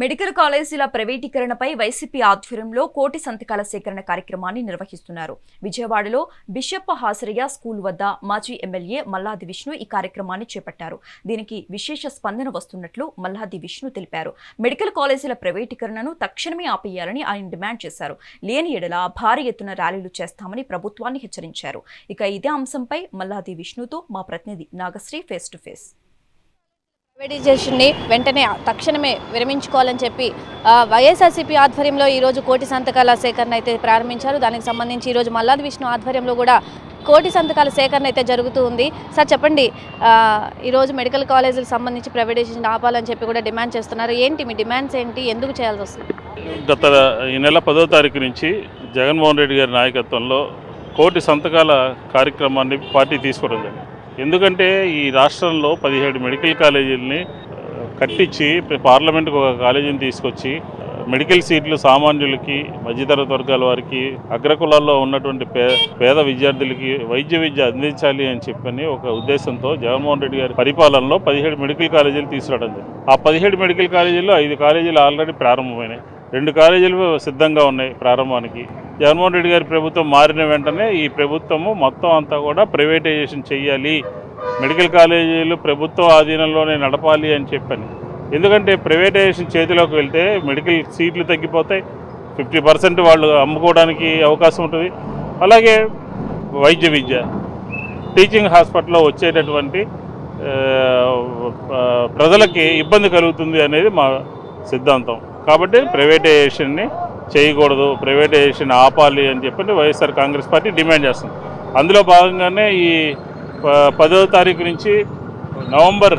Medical కాలేజీల ప్రైవేటీకరణపై YCP ఆధ్వర్యంలో కోటి సంతకాల సేకరణ కార్యక్రమాన్ని నిర్వహిస్తున్నారు. విజయవాడలో బిషప్ హాసరయ్య స్కూల్ వద్ద మాజీ ఎమ్మెల్యే మల్లాది విష్ణు ఈ కార్యక్రమాన్ని చేపట్టారు. దీనికి విశేష స్పందన వస్తున్నట్లు మల్లాది విష్ణు తెలిపారు. మెడికల్ కాలేజీల ప్రైవేటీకరణను తక్షణమే ఆపేయాలని ఆయన డిమాండ్ చేశారు. లేని ఎడల భారీ ఎత్తున ర్యాలీలు చేస్తామని ప్రభుత్వాన్ని హెచ్చరించారు. ఇక ఇదే అంశంపై మల్లాది విష్ణుతో మా ప్రతినిధి నాగశ్రీ ఫేస్ టు ఫేస్. ప్రైవేటైజేషన్ని వెంటనే తక్షణమే విరమించుకోవాలని చెప్పి వైఎస్ఆర్సీపీ ఆధ్వర్యంలో ఈరోజు కోటి సంతకాల సేకరణ అయితే ప్రారంభించారు. దానికి సంబంధించి ఈరోజు మల్లాది విష్ణు ఆధ్వర్యంలో కూడా కోటి సంతకాల సేకరణ అయితే జరుగుతూ ఉంది. సార్ చెప్పండి ఈరోజు మెడికల్ కాలేజీలకు సంబంధించి ప్రైవేటైజేషన్ ఆపాలని చెప్పి కూడా డిమాండ్ చేస్తున్నారు. ఏంటి మీ డిమాండ్స్ ఏంటి? ఎందుకు చేయాల్సి వస్తుంది? గత ఈ నెల పదో తారీఖు నుంచి జగన్మోహన్ రెడ్డి గారి నాయకత్వంలో కోటి సంతకాల కార్యక్రమాన్ని పార్టీ తీసుకోవడం జరిగింది. ఎందుకంటే ఈ రాష్ట్రంలో పదిహేడు మెడికల్ కాలేజీలని కట్టించి పార్లమెంట్కి ఒక కాలేజీని తీసుకొచ్చి మెడికల్ సీట్లు సామాన్యులకి మధ్యతరగతి వర్గాల వారికి అగ్రకులాల్లో ఉన్నటువంటి పే పేద విద్యార్థులకి వైద్య విద్య అందించాలి అని చెప్పని ఒక ఉద్దేశంతో జగన్మోహన్ రెడ్డి గారి పరిపాలనలో పదిహేడు మెడికల్ కాలేజీలు తీసుకురావడం జరిగింది. ఆ పదిహేడు మెడికల్ కాలేజీల్లో ఐదు కాలేజీలు ఆల్రెడీ ప్రారంభమైనాయి. రెండు కాలేజీలు సిద్ధంగా ఉన్నాయి ప్రారంభానికి. జగన్మోహన్ రెడ్డి గారి ప్రభుత్వం మారిన వెంటనే ఈ ప్రభుత్వము మొత్తం అంతా కూడా ప్రైవేటైజేషన్ చేయాలి మెడికల్ కాలేజీలు ప్రభుత్వ ఆధీనంలోనే నడపాలి అని చెప్పని. ఎందుకంటే ప్రైవేటైజేషన్ చేతిలోకి వెళ్తే మెడికల్ సీట్లు తగ్గిపోతాయి. ఫిఫ్టీ పర్సెంట్ వాళ్ళు అమ్ముకోవడానికి అవకాశం ఉంటుంది. అలాగే వైద్య విద్య టీచింగ్ హాస్పిటల్లో వచ్చేటటువంటి ప్రజలకి ఇబ్బంది కలుగుతుంది అనేది మా సిద్ధాంతం. కాబట్టి ప్రైవేటైజేషన్ని చేయకూడదు ప్రైవేటైజేషన్ ఆపాలి అని చెప్పి వైఎస్ఆర్ కాంగ్రెస్ పార్టీ డిమాండ్ చేస్తుంది. అందులో భాగంగానే ఈ ప- పదో తారీఖు నుంచి నవంబర్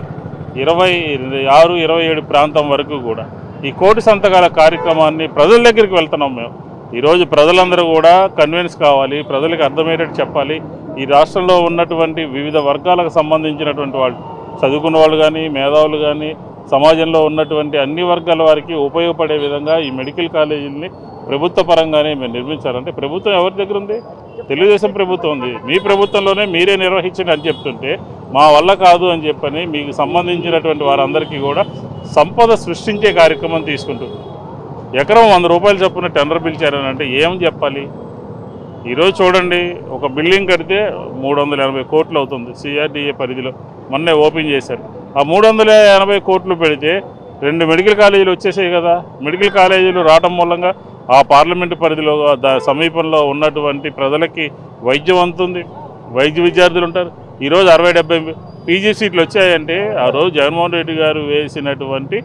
ఇరవై ఆరు ఇరవై ఏడు ప్రాంతం వరకు కూడా ఈ కోటి సంతకాల కార్యక్రమాన్ని ప్రజల దగ్గరికి వెళ్తున్నాం మేము. ఈరోజు ప్రజలందరూ కూడా కన్విన్స్ కావాలి ప్రజలకు అర్థమయ్యేటట్టు చెప్పాలి. ఈ రాష్ట్రంలో ఉన్నటువంటి వివిధ వర్గాలకు సంబంధించినటువంటి వాళ్ళు చదువుకున్న వాళ్ళు కానీ మేధావులు కానీ సమాజంలో ఉన్నటువంటి అన్ని వర్గాల వారికి ఉపయోగపడే విధంగా ఈ మెడికల్ కాలేజీలని ప్రభుత్వ పరంగానే మేము నిర్మించాలంటే ప్రభుత్వం ఎవరి దగ్గర ఉంది? తెలుగుదేశం ప్రభుత్వం ఉంది. మీ ప్రభుత్వంలోనే మీరే నిర్వహించండి అని చెప్తుంటే మా వల్ల కాదు అని చెప్పని మీకు సంబంధించినటువంటి వారందరికీ కూడా సంపద సృష్టించే కార్యక్రమం తీసుకుంటుంది. ఎకరం వంద రూపాయలు చొప్పున టెండర్ పిలిచారని అంటే ఏం చెప్పాలి? ఈరోజు చూడండి ఒక బిల్డింగ్ కడితే మూడు వందల ఎనభై కోట్లు అవుతుంది. సిఆర్డిఏ పరిధిలో మొన్నే ఓపెన్ చేశారు. ఆ మూడు వందల ఎనభై కోట్లు పెడితే రెండు మెడికల్ కాలేజీలు వచ్చేసాయి కదా. మెడికల్ కాలేజీలు రావటం మూలంగా ఆ పార్లమెంటు పరిధిలో దా సమీపంలో ఉన్నటువంటి ప్రజలకి వైద్యం అందుతుంది. వైద్య విద్యార్థులు ఉంటారు. ఈరోజు అరవై డెబ్బై పీజీ సీట్లు వచ్చాయంటే ఆ రోజు జగన్మోహన్ రెడ్డి గారు వేసినటువంటి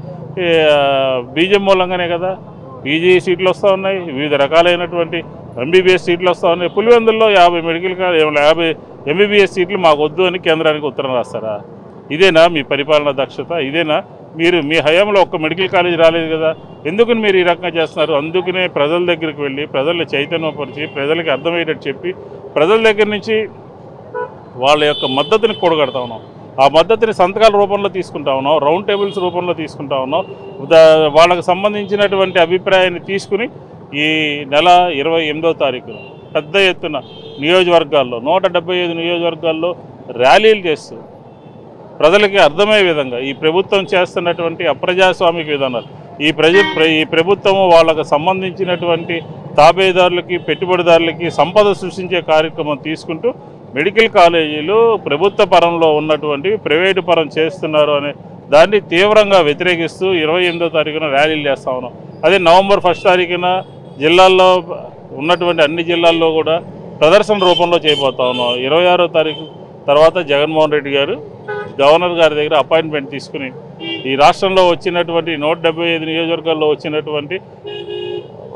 బీజం మూలంగానే కదా. పీజీ సీట్లు వస్తూ ఉన్నాయి. వివిధ రకాలైనటువంటి ఎంబీబీఎస్ సీట్లు వస్తూ ఉన్నాయి. పులివెందుల్లో యాభై మెడికల్ కాలేజ్ యాభై ఎంబీబీఎస్ సీట్లు మాకు వద్దు అని కేంద్రానికి ఉత్తరం రాస్తారా? ఇదేనా మీ పరిపాలన దక్షత? ఇదేనా? మీరు మీ హయాంలో ఒక్క మెడికల్ కాలేజ్ రాలేదు కదా. ఎందుకని మీరు ఈ రకంగా చేస్తున్నారు? అందుకనే ప్రజల దగ్గరికి వెళ్ళి ప్రజల్ని చైతన్యపరిచి ప్రజలకి అర్థమయ్యేటట్టు చెప్పి ప్రజల దగ్గర నుంచి వాళ్ళ యొక్క మద్దతుని కూడగడతా ఉన్నాం. ఆ మద్దతుని సంతకాల రూపంలో తీసుకుంటా ఉన్నాం రౌండ్ టేబుల్స్ రూపంలో తీసుకుంటా ఉన్నాం. వాళ్ళకు సంబంధించినటువంటి అభిప్రాయాన్ని తీసుకుని ఈ నెల ఇరవై ఎనిమిదో తారీఖున పెద్ద ఎత్తున నియోజకవర్గాల్లో నూట ఐదు నియోజకవర్గాల్లో ర్యాలీలు చేస్తూ ప్రజలకి అర్థమయ్యే విధంగా ఈ ప్రభుత్వం చేస్తున్నటువంటి అప్రజాస్వామిక విధానాలు ఈ ప్రజ ప్ర- ఈ ప్రభుత్వం వాళ్ళకు సంబంధించినటువంటి తాబేదారులకి పెట్టుబడిదారులకి సంపద సృష్టించే కార్యక్రమం తీసుకుంటూ మెడికల్ కాలేజీలు ప్రభుత్వ పరంలో ఉన్నటువంటి ప్రైవేటు పరం చేస్తున్నారు అనే దాన్ని తీవ్రంగా వ్యతిరేకిస్తూ ఇరవై ఎనిమిదో తారీఖున ర్యాలీలు చేస్తా ఉన్నాం. అదే నవంబర్ ఫస్ట్ తారీఖున జిల్లాల్లో ఉన్నటువంటి అన్ని జిల్లాల్లో కూడా ప్రదర్శన రూపంలో చేయబోతా ఉన్నాం. ఇరవై ఆరో తారీఖు తర్వాత జగన్మోహన్ రెడ్డి గారు గవర్నర్ గారి దగ్గర అపాయింట్మెంట్ తీసుకుని ఈ రాష్ట్రంలో వచ్చినటువంటి నూట డెబ్బై ఐదు నియోజకవర్గాల్లో వచ్చినటువంటి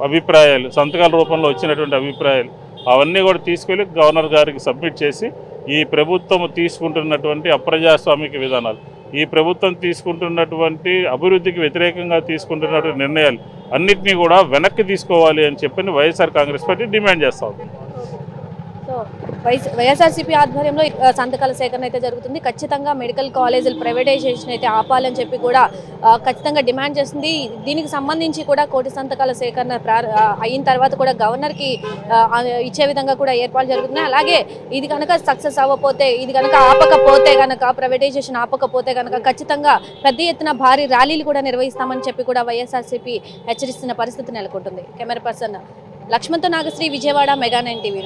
అభిప్రాయాలు సంతకాల రూపంలో వచ్చినటువంటి అభిప్రాయాలు అవన్నీ కూడా తీసుకెళ్ళి గవర్నర్ గారికి సబ్మిట్ చేసి ఈ ప్రభుత్వం తీసుకుంటున్నటువంటి అప్రజాస్వామిక విధానాలు ఈ ప్రభుత్వం తీసుకుంటున్నటువంటి అభివృద్ధికి వ్యతిరేకంగా తీసుకుంటున్నటువంటి నిర్ణయాలు అన్నింటినీ కూడా వెనక్కి తీసుకోవాలి అని చెప్పని వైఎస్ఆర్ కాంగ్రెస్ పార్టీ డిమాండ్ చేస్తా ఉంది. వైఎస్ఆర్సీపీ ఆధ్వర్యంలో సంతకాల సేకరణ అయితే జరుగుతుంది. ఖచ్చితంగా మెడికల్ కాలేజీలు ప్రైవేటైజేషన్ అయితే ఆపాలని చెప్పి కూడా ఖచ్చితంగా డిమాండ్ చేస్తుంది. దీనికి సంబంధించి కూడా కోటి సంతకాల సేకరణ అయిన తర్వాత కూడా గవర్నర్కి ఇచ్చే విధంగా కూడా ఏర్పాట్లు జరుగుతున్నాయి. అలాగే ఇది కనుక సక్సెస్ అవ్వకపోతే ఇది కనుక ఆపకపోతే కనుక ప్రైవేటైజేషన్ ఆపకపోతే కనుక ఖచ్చితంగా పెద్ద ఎత్తున భారీ ర్యాలీలు కూడా నిర్వహిస్తామని చెప్పి కూడా వైఎస్ఆర్సీపీ హెచ్చరిస్తున్న పరిస్థితి నెలకొంటుంది. Camera person లక్ష్మణ్తో Nagasri Vijayawada mega nine TV